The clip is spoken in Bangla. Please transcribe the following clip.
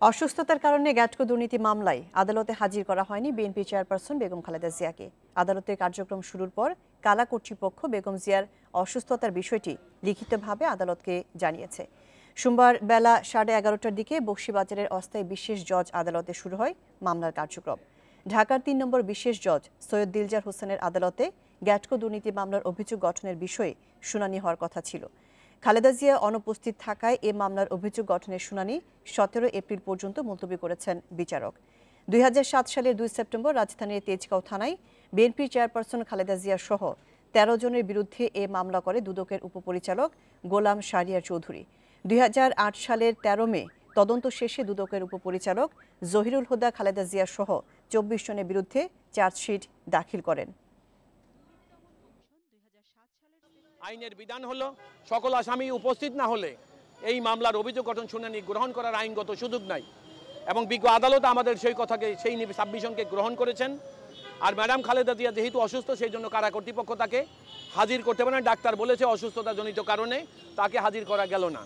অসুস্থতার কারণে গ্যাটকো দুর্নীতি মামলায় আদালতে হাজির করা হয়নি বিএনপি চেয়ারপারসন বেগম খালেদা জিয়াকে। আদালতের কার্যক্রম শুরুর পর কালা কর্তৃপক্ষ বেগম জিয়ার অসুস্থতার বিষয়টি লিখিতভাবে আদালতকে জানিয়েছে। সোমবার বেলা সাড়ে এগারোটার দিকে বক্সিবাজারের অস্থায়ী বিশেষ জজ আদালতে শুরু হয় মামলার কার্যক্রম। ঢাকার তিন নম্বর বিশেষ জজ সৈয়দ দিলজার হোসেনের আদালতে গ্যাটকো দুর্নীতি মামলার অভিযোগ গঠনের বিষয়ে শুনানি হওয়ার কথা ছিল। খালেদা জিয়া অনুপস্থিত থাকায় এ মামলার অভিযোগ গঠনের শুনানি সতেরো এপ্রিল পর্যন্ত মুলতবি করেছেন বিচারক। দুই হাজার সাত সালের দুই সেপ্টেম্বর রাজধানীর তেজগাঁও থানায় বিএনপির চেয়ারপারসন খালেদা জিয়া সহ তেরো জনের বিরুদ্ধে এ মামলা করে দুদকের উপপরিচালক গোলাম শারিয়ার চৌধুরী। দুই হাজার আট সালের তেরো মে তদন্ত শেষে দুদকের উপপরিচালক জহিরুল হুদা খালেদা জিয়া সহ চব্বিশ জনের বিরুদ্ধে চার্জশিট দাখিল করেন। আইনের বিধান হল, সকল আসামি উপস্থিত না হলে এই মামলার অভিযোগ গঠন শুনানি গ্রহণ করার আইনগত সুযোগ নাই। এবং বিজ্ঞ আদালত আমাদের সেই কথাকে, সেই সাবমিশনকে গ্রহণ করেছেন। আর ম্যাডাম খালেদা জিয়া যেহেতু অসুস্থ, সেই জন্য কারা কর্তৃপক্ষ তাকে হাজির করতে পারে না। ডাক্তার বলেছে অসুস্থতাজনিত কারণে তাকে হাজির করা গেল না।